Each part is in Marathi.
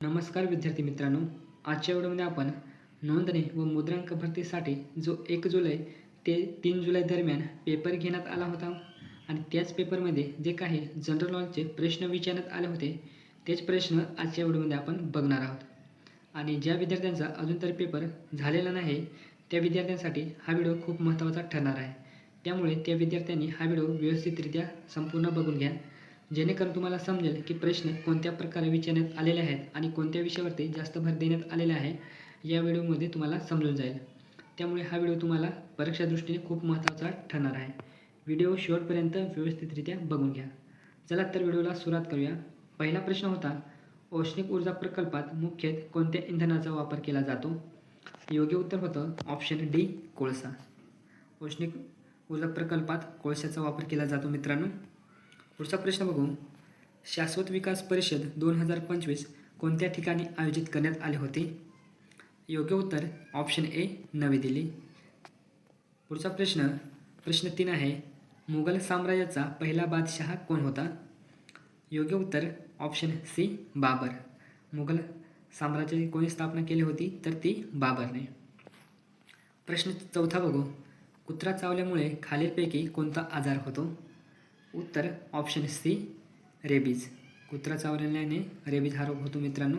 नमस्कार विद्यार्थी मित्रांनो आजच्या व्हिडिओमध्ये आपण नोंदणी व मुद्रांक भरतीसाठी जो एक जुलै ते तीन जुलै दरम्यान पेपर घेण्यात आला होता आणि त्याच पेपरमध्ये जे काही जनरल नॉलेजचे प्रश्न विचारण्यात आले होते तेच प्रश्न आजच्या व्हिडिओमध्ये आपण बघणार आहोत. आणि ज्या विद्यार्थ्यांचा अजून तरी पेपर झालेला नाही त्या विद्यार्थ्यांसाठी हा व्हिडिओ खूप महत्त्वाचा ठरणार आहे. त्यामुळे त्या विद्यार्थ्यांनी हा व्हिडिओ व्यवस्थितरित्या संपूर्ण बघून घ्या. जेणेकरून तुम्हाला समजेल की प्रश्न कोणत्या प्रकारे विचारण्यात आलेले आहेत आणि कोणत्या विषयावरती जास्त भर देण्यात आलेला आहे या व्हिडिओमध्ये तुम्हाला समजून जाईल. त्यामुळे हा व्हिडिओ तुम्हाला परीक्षा दृष्टीने खूप महत्त्वाचा ठरणार आहे. व्हिडिओ शेवटपर्यंत व्यवस्थितरित्या बघून घ्या. चला तर व्हिडिओला सुरुवात करूया. पहिला प्रश्न होता औष्णिक ऊर्जा प्रकल्पात मुख्यतः कोणत्या इंधनाचा वापर केला जातो? योग्य उत्तर होतं ऑप्शन डी कोळसा. औष्णिक ऊर्जा प्रकल्पात कोळशाचा वापर केला जातो मित्रांनो. पुढचा प्रश्न बघू शाश्वत विकास परिषद दोन हजार पंचवीस कोणत्या ठिकाणी आयोजित करण्यात आले होते? योग्य उत्तर ऑप्शन ए नवी दिल्ली. पुढचा प्रश्न प्रश्न तीन आहे मुघल साम्राज्याचा पहिला बादशहा कोण होता? योग्य उत्तर ऑप्शन सी बाबर. मुघल साम्राज्याची कोणी स्थापना केली होती? तर ती बाबरने. प्रश्न चौथा बघू कुत्रा चावल्यामुळे खालीलपैकी कोणता आजार होतो? उत्तर ऑप्शन सी रेबीज कुत्रा चावल्याने रेबीज हा रोग होतो मित्रांनो.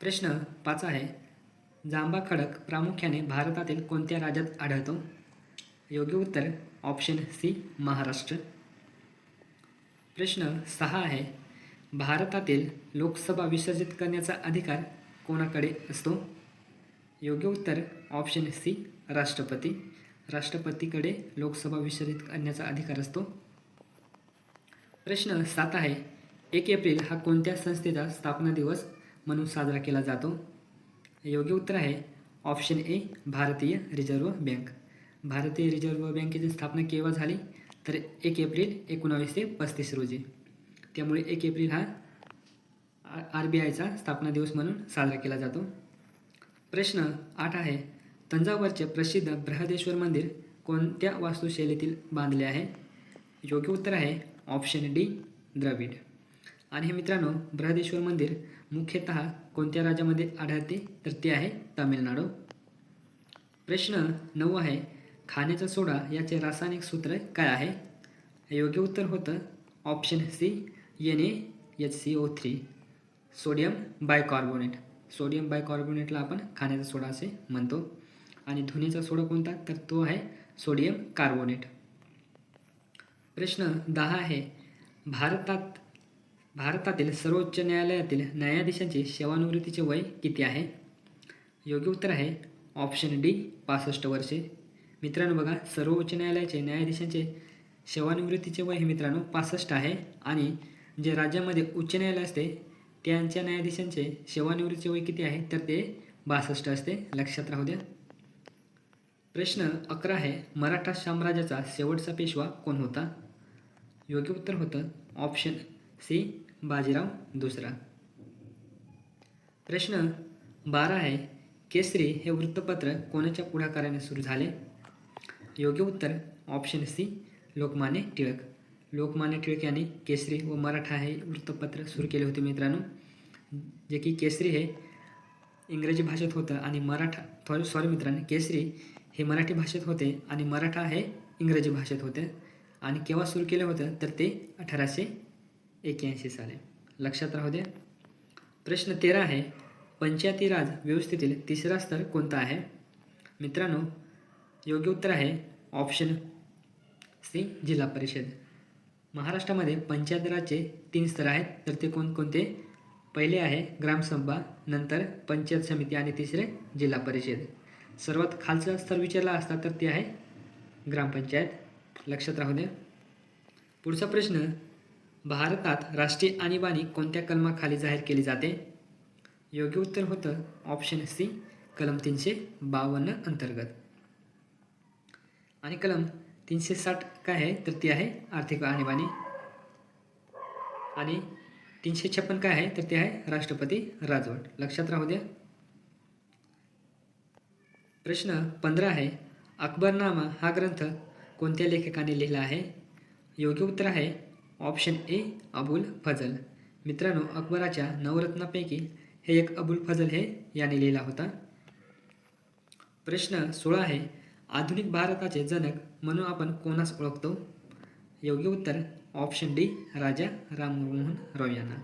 प्रश्न पाच आहे जांबा खडक प्रामुख्याने भारतातील कोणत्या राज्यात आढळतो? योग्य उत्तर ऑप्शन सी महाराष्ट्र. प्रश्न सहा आहे भारतातील लोकसभा विसर्जित करण्याचा अधिकार कोणाकडे असतो? योग्य उत्तर ऑप्शन सी राष्ट्रपती. राष्ट्रपतीकडे लोकसभा विसर्जित करण्याचा अधिकार असतो. प्रश्न सात आहे एक एप्रिल हा कोणत्या संस्थेचा स्थापना दिवस म्हणून साजरा केला जातो? योग्य उत्तर आहे ऑप्शन ए भारतीय रिझर्व्ह बँक. भारतीय रिझर्व्ह बँकेची स्थापना केव्हा झाली? तर एक एप्रिल एकोणावीसशे पस्तीस रोजी. त्यामुळे एक एप्रिल हा आर बी आयचा स्थापना दिवस म्हणून साजरा केला जातो. प्रश्न आठ आहे तंजावरचे प्रसिद्ध बृहदेश्वर मंदिर कोणत्या वास्तुशैलीतील बांधले आहे? योग्य उत्तर आहे ऑप्शन डी द्रविड. आणि हे मित्रांनो बृहदेश्वर मंदिर मुख्यतः कोणत्या राज्यामध्ये आढळते? तर ते आहे तामिळनाडू. प्रश्न नऊ आहे खाण्याचा सोडा याचे रासायनिक सूत्र काय आहे? योग्य उत्तर होतं option C N A H C O three sodium bicarbonate. Sodium बायकार्बोनेटला आपण खाण्याचा सोडा असे म्हणतो. आणि धुण्याचा सोडा कोणता? तर तो आहे सोडियम कार्बोनेट. प्रश्न दहा आहे. भारतात भारतातील सर्वोच्च न्यायालयातील न्यायाधीशांचे सेवानिवृत्तीचे वय किती आहे? योग्य उत्तर आहे ऑप्शन डी पासष्ट वर्षे. मित्रांनो बघा सर्वोच्च न्यायालयाचे न्यायाधीशांचे सेवानिवृत्तीचे वय हे मित्रांनो पासष्ट आहे आणि जे राज्यामध्ये उच्च न्यायालय असते त्यांच्या न्यायाधीशांचे सेवानिवृत्तीचे वय किती आहे? तर ते बासष्ट असते. लक्षात राहू द्या. प्रश्न अकरा आहे मराठा साम्राज्याचा शेवटचा पेशवा कोण होता? योग्य उत्तर होतं. Option C Bajirao. दुसरा. प्रश्न बारा आहे केसरी हे वृत्तपत्र कोणाच्या पुढाकाराने सुरू झाले? योग्य उत्तर ऑप्शन सी लोकमान्य टिळक. लोकमान्य टिळक यांनी केसरी व मराठा हे वृत्तपत्र सुरू केले होते मित्रांनो. जे की केसरी हे इंग्रजी भाषेत होतं आणि मराठा सॉरी सॉरी मित्रांनो केसरी हे मराठी भाषेत होते आणि मराठा हे इंग्रजी भाषेत होते. आणि केव्हा सुरू केलं होतं तर ते अठराशे एक्याऐंशी साली. लक्षात राहू द्या प्रश्न तेरा आहे पंचायती राज व्यवस्थेतील तिसरा स्तर कोणता आहे? मित्रांनो योग्य उत्तर आहे ऑप्शन सी जिल्हा परिषद. महाराष्ट्रामध्ये पंचायत राजचे तीन स्तर आहेत तर ते कोणकोणते? पहिले आहे ग्रामसभा नंतर पंचायत समिती आणि तिसरे जिल्हा परिषद. सर्वात खालचा स्तर विचारला असता तर ते आहे ग्रामपंचायत. लक्षात राहू द्या पुढचा प्रश्न भारतात राष्ट्रीय आणीबाणी कोणत्या कलमाखाली जाहीर केली जाते? योग्य उत्तर होतं ऑप्शन सी कलम तीनशे बावन्न अंतर्गत. आणि कलम तीनशे साठ काय आहे? तर ती आहे आर्थिक आणीबाणी. आणि तीनशे छप्पन काय आहे? तर ते आहे राष्ट्रपती राजवट. लक्षात राहू द्या. प्रश्न पंधरा आहे. अकबरनामा हा ग्रंथ कोणत्या लेखकाने लिहिला आहे? योग्य उत्तर आहे. Option A Abul Fazal. मित्रांनो अकबराच्या नवरत्नापैकी हे एक अबुल फजल हे याने लिहिला होता. प्रश्न सोळा आहे. आधुनिक भारताचे जनक म्हणून आपण कोणास ओळखतो? योग्य उत्तर ऑप्शन डी राजा राममोहन राव यांना.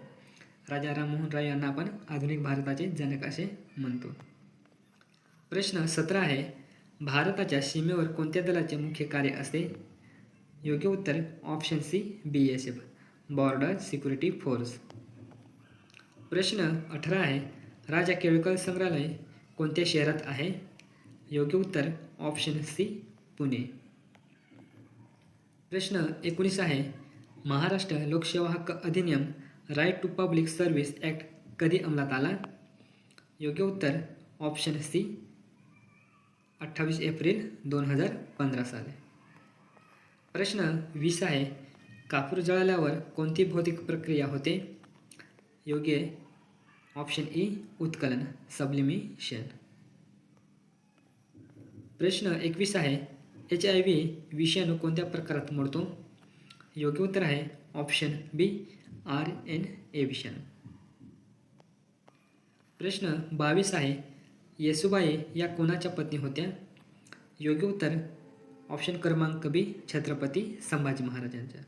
राजा राममोहन राव यांना आपण आधुनिक भारताचे जनक असे म्हणतो. प्रश्न सतरा आहे. भारताच्या सीमेवर कोणत्या दलाचे मुख्य कार्य असते? योग्य उत्तर option C B S F border security force प्रश्न अठरा आहे. राजा केळकर संग्रहालय कोणत्या शहरात आहे? योग्य उत्तर ऑप्शन सी पुणे. प्रश्न एकोणीस आहे. महाराष्ट्र लोकसेवा हक्क अधिनियम right to public service act कधी अंमलात आला? योग्य उत्तर ऑप्शन सी अठ्ठावीस एप्रिल दोन हजार पंधरा साली. प्रश्न वीस आहे. कापूर जळाल्यावर कोणती भौतिक प्रक्रिया होते? योग्य. Option E उत्कलन. सबलिमिशन प्रश्न एकवीस आहे. एच आय व्ही विषाणू कोणत्या प्रकारात मोडतो? योग्य उत्तर आहे. Option B R N A विषाणू. प्रश्न बावीस आहे. येसुबाई या कोणाच्या पत्नी होत्या? योग्य उत्तर ऑप्शन क्रमांक बी छत्रपती संभाजी महाराजांचा.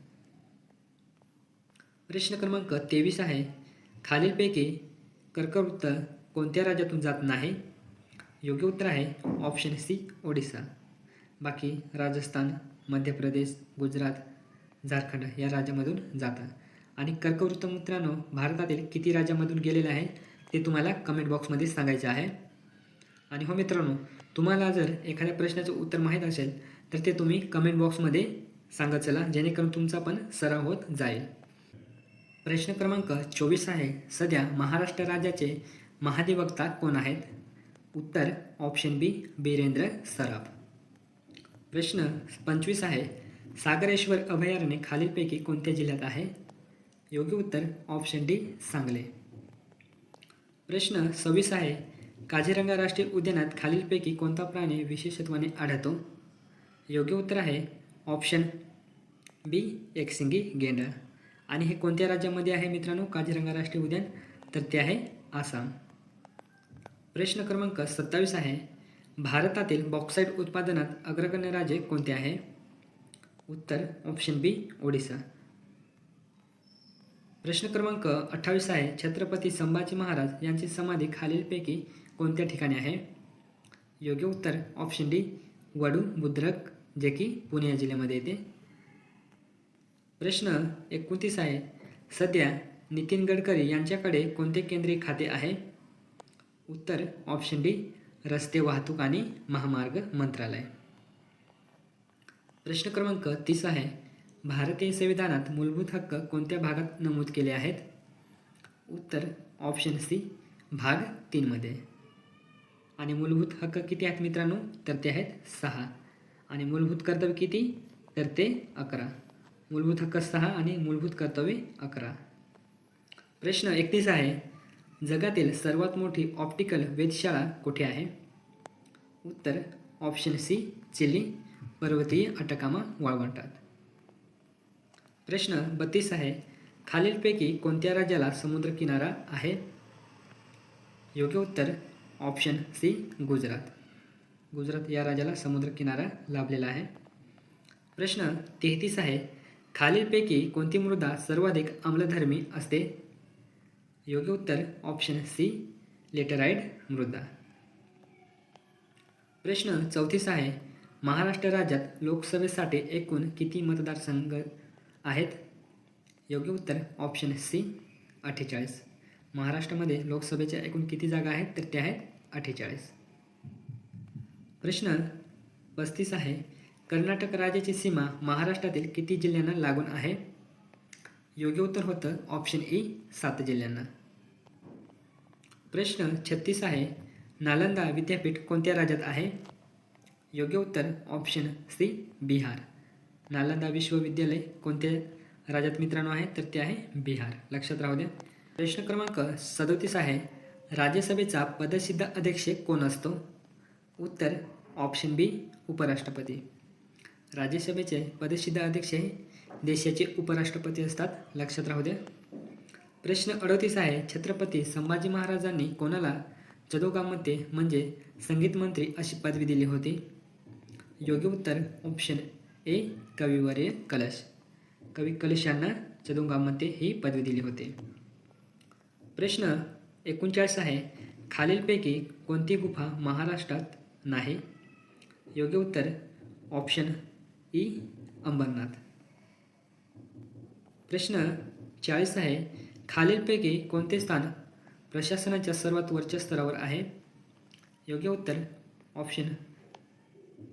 प्रश्न क्रमांक तेवीस आहे. खालीलपैकी कर्कवृत्त कोणत्या राज्यातून जात नाही? योग्य उत्तर आहे ऑप्शन सी ओडिसा. बाकी राजस्थान मध्य प्रदेश गुजरात झारखंड या राज्यामधून जातं. आणि कर्कवृत्त मित्रांनो भारतातील किती राज्यामधून गेलेलं आहे ते तुम्हाला कमेंट बॉक्समध्ये सांगायचं आहे. आणि हो मित्रांनो तुम्हाला जर एखाद्या प्रश्नाचं उत्तर माहीत असेल तर ते तुम्ही कमेंट बॉक्समध्ये सांगत चला जेणेकरून तुमचा पण सराव होत जाईल. प्रश्न क्रमांक चोवीस आहे सध्या महाराष्ट्र राज्याचे महाधिवक्ता कोण आहेत? उत्तर ऑप्शन बी बीरेंद्र सराफ. प्रश्न पंचवीस आहे सागरेश्वर अभयारण्य खालीलपैकी कोणत्या जिल्ह्यात आहे? योग्य उत्तर ऑप्शन डी सांगले. प्रश्न सव्वीस आहे काझीरंगा राष्ट्रीय उद्यानात खालीलपैकी कोणता प्राणी विशेषत्वाने आढळतो? योग्य उत्तर आहे ऑप्शन बी एकसिंगी गेंडा आणि हे कोणत्या राज्यामध्ये आहे मित्रांनो? काझीरंगा राष्ट्रीय उद्यान. तर ते आहे आसाम. प्रश्न क्रमांक सत्तावीस आहे. भारतातील बॉक्साईट उत्पादनात अग्रगण्य राज्य कोणते आहे? उत्तर ऑप्शन बी ओडिसा. प्रश्न क्रमांक अठ्ठावीस आहे. छत्रपती संभाजी महाराज यांची समाधी खालीलपैकी कोणत्या ठिकाणी आहे? योग्य उत्तर ऑप्शन डी वडू बुद्रक. जे की पुणे या जिल्ह्यामध्ये येते. प्रश्न एकोणतीस आहे सध्या नितीन गडकरी यांच्याकडे कोणते केंद्रीय खाते आहे? उत्तर ऑप्शन डी रस्ते वाहतूक आणि महामार्ग मंत्रालय. प्रश्न क्रमांक तीस आहे भारतीय संविधानात मूलभूत हक्क कोणत्या भागात नमूद केले आहेत? उत्तर ऑप्शन सी भाग तीनमध्ये आणि मूलभूत हक्क किती आहेत मित्रांनो? तर ते आहेत सहा. आणि मूलभूत कर्तव्य किती? तर ते अकरा. मूलभूत हक्क सहा आणि मूलभूत कर्तव्ये अकरा. प्रश्न एकतीस आहे जगातील सर्वात मोठी ऑप्टिकल वेधशाळा कुठे आहे? उत्तर ऑप्शन सी चिली पर्वतीय अटकामा वाळवंटात. प्रश्न बत्तीस आहे खालीलपैकी कोणत्या राज्याला समुद्रकिनारा आहे? योग्य उत्तर ऑप्शन सी गुजरात. गुजरात या राज्याला समुद्रकिनारा लाभलेला आहे. प्रश्न तेहतीस आहे खालीलपैकी कोणती मृदा सर्वाधिक आम्लधर्मी असते? योग्य उत्तर ऑप्शन सी लेटराइड मृदा. प्रश्न चौतीस आहे महाराष्ट्र राज्यात लोकसभेसाठी एकूण किती मतदारसंघ आहेत? योग्य उत्तर ऑप्शन सी अठ्ठेचाळीस. महाराष्ट्रामध्ये लोकसभेच्या एकूण किती जागा आहेत? तर त्या आहेत अठ्ठेचाळीस. प्रश्न पस्तीस आहे. कर्नाटक राज्याची सीमा महाराष्ट्रातील किती जिल्ह्यांना लागून आहे? योग्य उत्तर होतं ऑप्शन ई सात जिल्ह्यांना. प्रश्न छत्तीस आहे. नालंदा विद्यापीठ कोणत्या राज्यात आहे? योग्य उत्तर ऑप्शन सी बिहार. नालंदा विश्वविद्यालय कोणत्या राज्यात मित्रांनो आहे? तर ते आहे बिहार. लक्षात राहू द्या. प्रश्न क्रमांक सदोतीस आहे. राज्यसभेचा पदसिद्ध अध्यक्ष कोण असतो? उत्तर ऑप्शन बी उपराष्ट्रपती. राज्यसभेचे पदसिद्ध अध्यक्ष हे देशाचे उपराष्ट्रपती असतात. लक्षात राहू द्या. प्रश्न अडतीस आहे छत्रपती संभाजी महाराजांनी कोणाला जदोगामध्ये म्हणजे संगीत मंत्री अशी पदवी दिली होती? योग्य उत्तर ऑप्शन ए कविवर्य कलश. कवी कलश यांना जदोगामध्ये ही पदवी दिली होती. प्रश्न एकोणचाळीस आहे खालीलपैकी कोणती गुफा महाराष्ट्रात नाही. योग्य उत्तर ऑप्शन ई e, अंबरनाथ. प्रश्न चाळीस आहे. खालीलपैकी कोणते स्थान प्रशासनाच्या सर्वात वरच्या स्तरावर आहे? योग्य उत्तर ऑप्शन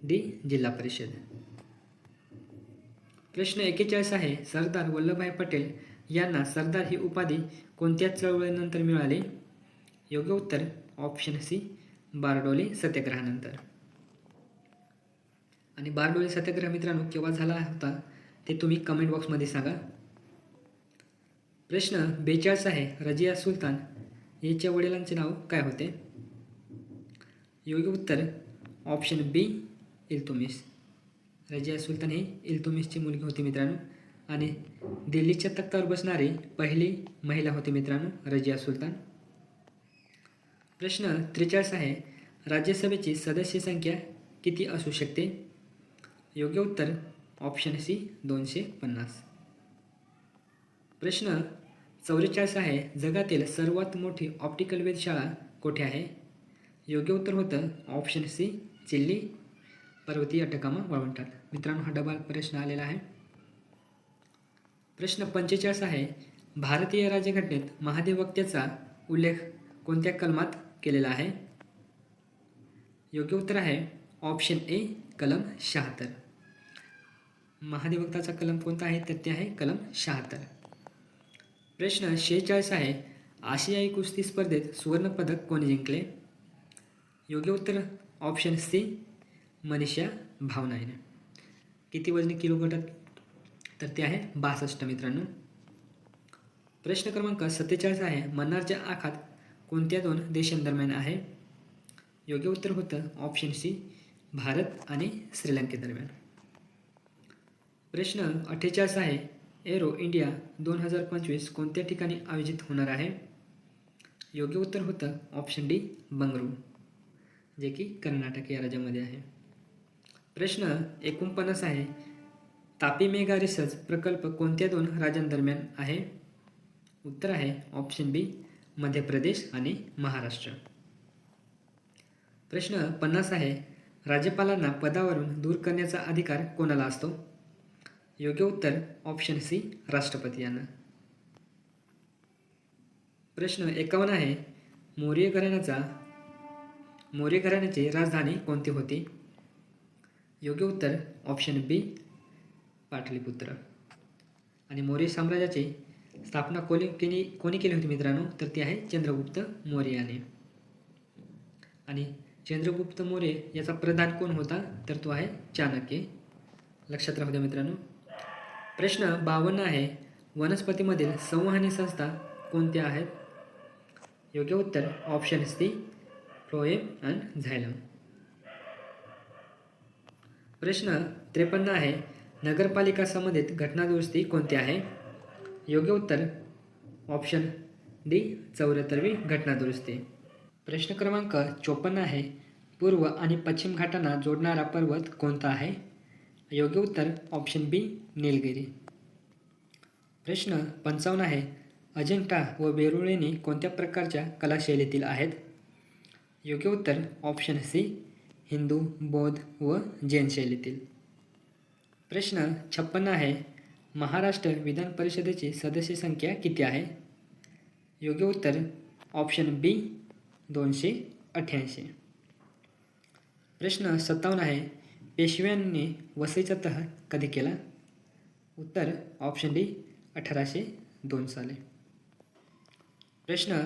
डी जिल्हा परिषद. प्रश्न एकेचाळीस आहे. सरदार वल्लभभाई पटेल यांना सरदार ही उपाधी कोणत्या चळवळीनंतर मिळाली? योग्य उत्तर ऑप्शन सी बारडोली सत्याग्रहानंतर. आणि बारडोली सत्याग्रह मित्रांनो केव्हा झाला होता ते तुम्ही कमेंट बॉक्समध्ये सांगा. प्रश्न बेचाळीस आहे रजिया सुलतान याच्या वडिलांचे नाव काय होते? योग्य उत्तर ऑप्शन बी इल्तुमिस. रजिया सुलतान ही इल्तुमिसची मुलगी होती मित्रांनो. आणि दिल्लीच्या तख्तावर बसणारी पहिली महिला होती मित्रांनो रजिया सुलतान. प्रश्न त्रेचाळीस आहे. राज्यसभेची सदस्य संख्या किती असू शकते? योग्य उत्तर ऑप्शन सी दोनशे पन्नास. प्रश्न चौवेचाळीस आहे. जगातील सर्वात मोठी ऑप्टिकल वेधशाळा कोठे आहे? योग्य उत्तर होतं ऑप्शन सी चिल्ली पर्वतीय अटकामा वाळवंटात. मित्रांनो हा डबल प्रश्न आलेला आहे. प्रश्न पंचेचाळीस आहे. भारतीय राज्यघटनेत महाधिवक्त्याचा उल्लेख कोणत्या कलमात केलेला आहे. योग्य उत्तर आहे ऑप्शन ए कलम शहात्तर. महाधिवक्ताचा कलम कोणता आहे? तर ते आहे कलम शहात्तर. प्रश्न शेहेचाळीस आहे आशियाई कुस्ती स्पर्धेत सुवर्णपदक कोणी जिंकले? योग्य उत्तर ऑप्शन सी मनीषा भावनाईने किती वजनी किलो गटात? तर ते आहे बासष्ट मित्रांनो. प्रश्न क्रमांक सत्तेचाळीस आहे मन्नारच्या आखात कोणत्या दोन देशांदरम्यान आहे? योग्य उत्तर होतं ऑप्शन सी भारत आणि श्रीलंकेदरम्यान. प्रश्न अठ्ठेचाळीस आहे एरो इंडिया दोन हजार पंचवीस कोणत्या ठिकाणी आयोजित होणार आहे? योग्य उत्तर होतं ऑप्शन डी बंगळुरू जे की कर्नाटक या राज्यामध्ये आहे. प्रश्न एकोणपन्नास आहे तापी मेगा रिसर्च प्रकल्प कोणत्या दोन राज्यांदरम्यान आहे? उत्तर आहे ऑप्शन बी मध्य प्रदेश आणि महाराष्ट्र. प्रश्न पन्नास आहे. राज्यपालांना पदावरून दूर करण्याचा अधिकार कोणाला असतो? योग्य उत्तर ऑप्शन सी राष्ट्रपती यांना. प्रश्न एकावन्न आहे. मौर्य घराण्याचा मौर्य घराण्याची राजधानी कोणती होती? योग्य उत्तर ऑप्शन बी पाटलीपुत्र. आणि मौर्य साम्राज्याची स्थापना कोणी केली कोणी केली होती मित्रांनो? तर ती आहे चंद्रगुप्त मौर्य याने. आणि चंद्रगुप्त मौर्य याचा प्रधान कोण होता? तर तो आहे चाणक्य. लक्षात राहू द्या मित्रांनो. प्रश्न बावन्न आहे. वनस्पतीमधील संवहनी संस्था कोणत्या आहेत? योग्य उत्तर option C phloem and xylem प्रश्न त्रेपन्न आहे. नगरपालिका संबंधित घटनादुरुस्ती कोणती आहे? योग्य उत्तर. ऑप्शन डी चौऱ्याहत्तरवी घटनादुरुस्ती प्रश्न क्रमांक चोपन्न आहे. पूर्व आणि पश्चिम घाटांना जोडणारा पर्वत कोणता आहे? योग्य उत्तर ऑप्शन बी निलगिरी. प्रश्न पंचावन्न आहे. अजिंठा व वेरुळलेणी कोणत्या प्रकारच्या कलाशैलीतील आहेत? योग्य उत्तर ऑप्शन सी हिंदू बौद्ध व जैन शैलीतील. प्रश्न छप्पन्न आहे. महाराष्ट्र विधान परिषदेची सदस्य संख्या किती आहे? योग्य उत्तर ऑप्शन बी दोनशे अठ्ठ्याऐंशी. प्रश्न सत्तावन्न आहे. पेशव्यांनी वसईचा तह कधी केला? उत्तर ऑप्शन डी अठराशे दोन साली. प्रश्न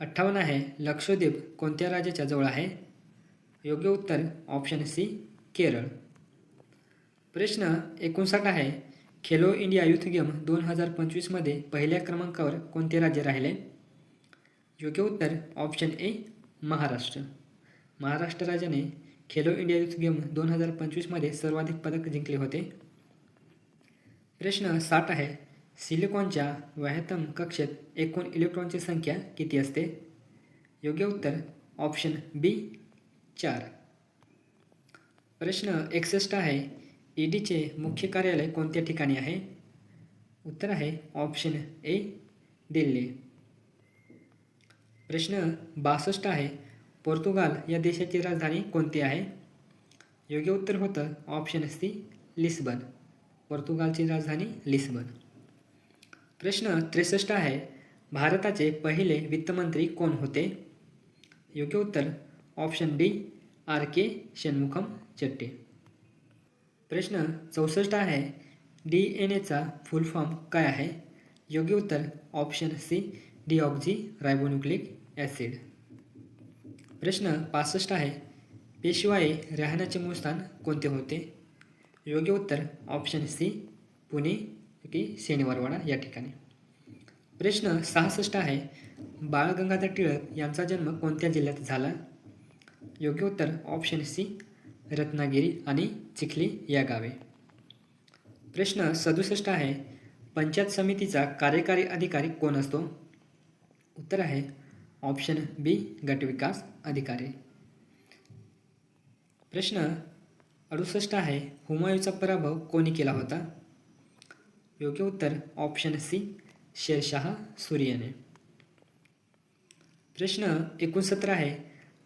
अठ्ठावन्न आहे. लक्षद्वीप कोणत्या राज्याच्या जवळ आहे? योग्य उत्तर ऑप्शन सी केरळ. प्रश्न एकोणसाठ आहे. खेलो इंडिया युथ गेम दोन हजार पंचवीसमध्ये पहिल्या क्रमांकावर कोणते राज्य राहिले? योग्य उत्तर ऑप्शन ए महाराष्ट्र. महाराष्ट्र राज्याने खेलो इंडिया युथ गेम दोन हजार पंचवीसमध्ये सर्वाधिक पदक जिंकले होते. प्रश्न साठ आहे सिलिकॉनच्या व्याहतम कक्षेत एकूण इलेक्ट्रॉनची संख्या किती असते? योग्य उत्तर ऑप्शन बी चार. प्रश्न एकसष्ट आहे ईडीचे मुख्य कार्यालय कोणत्या ठिकाणी आहे? उत्तर आहे ऑप्शन ए दिल्ली. प्रश्न बासष्ट आहे पोर्तुगाल या देशाची राजधानी कोणती आहे? योग्य उत्तर होतं ऑप्शन सी लिस्बन. पोर्तुगालची राजधानी लिस्बन. प्रश्न त्रेसष्ट आहे भारताचे पहिले वित्तमंत्री कोण होते? योग्य उत्तर option D R K Shanmukham Chetty. प्रश्न चौसष्ट आहे. डी एन एचा फुल फॉर्म काय आहे? योग्य उत्तर option C deoxy ribonucleic acid प्रश्न पासष्ट आहे. पेशवाई राहण्याचे मूळ स्थान कोणते होते? योग्य उत्तर ऑप्शन सी पुणे की शनिवारवाडा या ठिकाणी. प्रश्न सहासष्ट आहे. बाळ गंगाधर टिळक यांचा जन्म कोणत्या जिल्ह्यात झाला? योग्य उत्तर ऑप्शन सी रत्नागिरी आणि चिखली या गावे. प्रश्न सदुसष्ट आहे पंचायत समितीचा कार्यकारी अधिकारी कोण असतो? उत्तर आहे ऑप्शन बी गटविकास अधिकारी. प्रश्न अडुसष्ट आहे हुमायूचा पराभव कोणी केला होता? योग्य उत्तर ऑप्शन सी शेरशाह सूर्यने. प्रश्न एकोणसत्तर आहे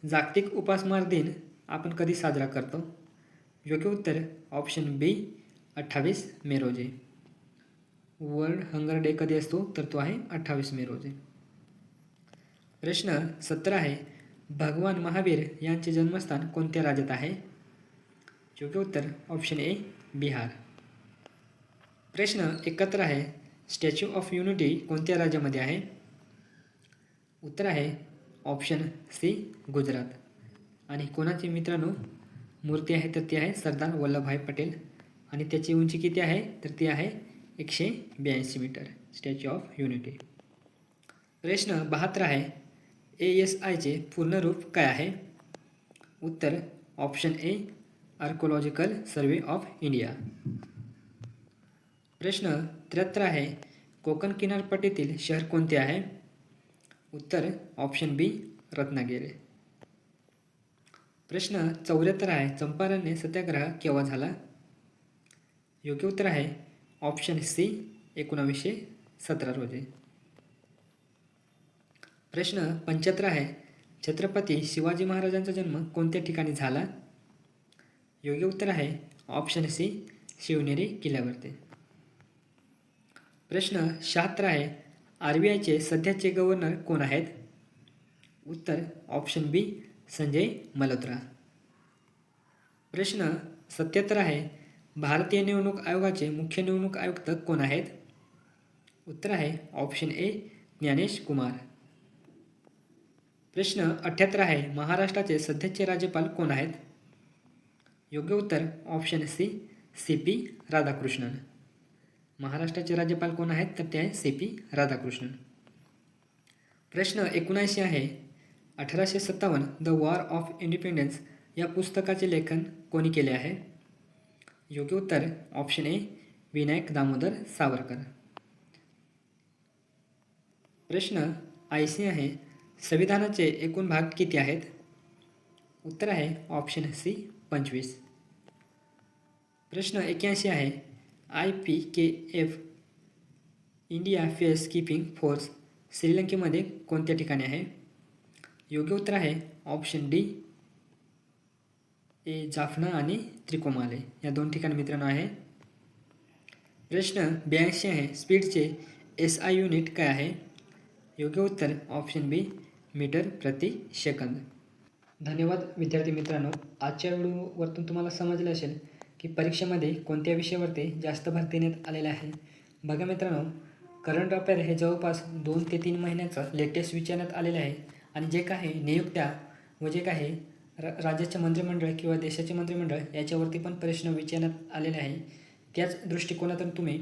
जागतिक उपासमार दिन आपण कधी साजरा करतो? योग्य उत्तर ऑप्शन बी अठ्ठावीस मे रोजी. वर्ल्ड हंगर डे कधी असतो? तर तो आहे अठ्ठावीस मे रोजी. प्रश्न सत्तर आहे, भगवान महावीर यांचे जन्मस्थान कोणत्या राज्यात आहे? योग्य उत्तर ऑप्शन ए बिहार. प्रश्न एकाहत्तर आहे स्टॅच्यू ऑफ़ युनिटी कोणत्या राज्यामध्ये आहे? उत्तर आहे ऑप्शन सी गुजरात. आणि कोणाची मित्रांनो मूर्ती आहे तर ती आहे सरदार वल्लभभाई पटेल. आणि त्याची उंची किती आहे? तर ती आहे एकशे ब्याऐंशी मीटर. स्टॅच्यू ऑफ युनिटी प्रश्न बहात्तर आहे. ए एस आयचे पूर्ण रूप काय आहे? उत्तर option A archaeological survey of India प्रश्न त्र्याहत्तर आहे. कोकण किनारपट्टीतील शहर कोणते आहे? उत्तर ऑप्शन बी रत्नागिरी. प्रश्न चौऱ्याहत्तर आहे. चंपारण्य सत्याग्रह केव्हा झाला? योग्य उत्तर आहे. ऑप्शन सी एकोणावीसशे सतरा रोजी. प्रश्न पंच्याहत्तर आहे. छत्रपती शिवाजी महाराजांचा जन्म कोणत्या ठिकाणी झाला? योग्य उत्तर आहे. ऑप्शन सी शिवनेरी किल्ल्यावरती. प्रश्न शहात्तर आहे. आर बी आयचे सध्याचे गव्हर्नर कोण आहेत? उत्तर ऑप्शन बी संजय मल्होत्रा. प्रश्न सत्याहत्तर आहे. भारतीय निवडणूक आयोगाचे मुख्य निवडणूक आयुक्त कोण आहेत? उत्तर आहे ऑप्शन ए ज्ञानेश कुमार. प्रश्न अठ्ठ्याहत्तर आहे. महाराष्ट्राचे सध्याचे राज्यपाल कोण आहेत? योग्य उत्तर option C C P Radhakrishnan. महाराष्ट्राचे राज्यपाल कोण आहेत? तर ते आहे सी पी राधाकृष्णन. प्रश्न एकोणऐंशी आहे. अठराशे सत्तावन्न द वॉर ऑफ इंडिपेंडन्स या पुस्तकाचे लेखन कोणी केले आहे? योग्य उत्तर ऑप्शन ए विनायक दामोदर सावरकर. प्रश्न आय सी आहे. संविधानाचे एकूण भाग किती आहेत? उत्तर आहे ऑप्शन सी पंचवीस. प्रश्न एक्याऐंशी आहे. I P K F India peace keeping force श्रीलंकेमध्ये कोणत्या ठिकाणी आहे? योग्य उत्तर आहे. ऑप्शन डी ए जाफना आणि त्रिकोमाले. या दोन ठिकाणी मित्रांनो आहे. प्रश्न ब्याऐंशी आहे. स्पीडचे एस आय युनिट काय आहे? योग्य उत्तर ऑप्शन बी मीटर प्रति सेकंद. धन्यवाद विद्यार्थी मित्रांनो. आजच्या व्हिडिओवरतून तुम्हाला समजलं असेल की परीक्षेमध्ये कोणत्या विषयावरती जास्त भर देण्यात आलेला आहे. बघा मित्रांनो करंट अफेअर हे जवळपास दोन ते तीन महिन्याचं लेटेस्ट विचारण्यात आलेलं आहे. आणि जे काही नियुक्त्या व जे काही र राज्याचे मंत्रिमंडळ किंवा देशाचे मंत्रिमंडळ याच्यावरती पण प्रश्न विचारण्यात आलेले आहे. त्याच दृष्टिकोनातून तुम्ही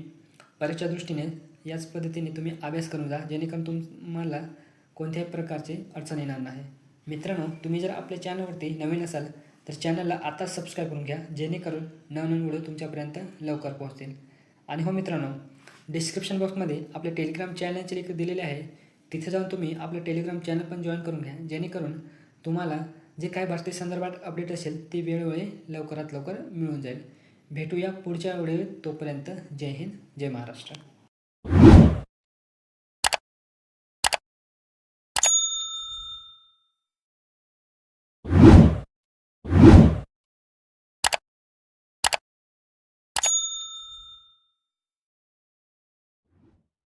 परीक्षा दृष्टीने याच पद्धतीने तुम्ही अभ्यास करून जा जेणेकरून तुम्हाला कोणत्याही प्रकारची अडचण येणार नाही. मित्रांनो तुम्ही जर आपल्या चॅनलवरती नवीन असाल तर चॅनलला आता सबस्क्राईब करून घ्या जेणेकरून नवनवीन व्हिडिओ तुमच्यापर्यंत लवकर पोहोचतील. आणि हो मित्रांनो डिस्क्रिप्शन बॉक्समध्ये आपल्या टेलिग्राम चॅनलचे लिंक दिलेले आहे. तिथे जाऊन तुम्ही आपलं टेलिग्राम चॅनल पण जॉईन करून घ्या. जेणेकरून तुम्हाला जे काय भरती संदर्भात अपडेट असेल ते वेळोवेळी लवकरात लवकर मिळून जाईल. भेटूया पुढच्या व्हिडिओत तोपर्यंत जय हिंद जय महाराष्ट्र.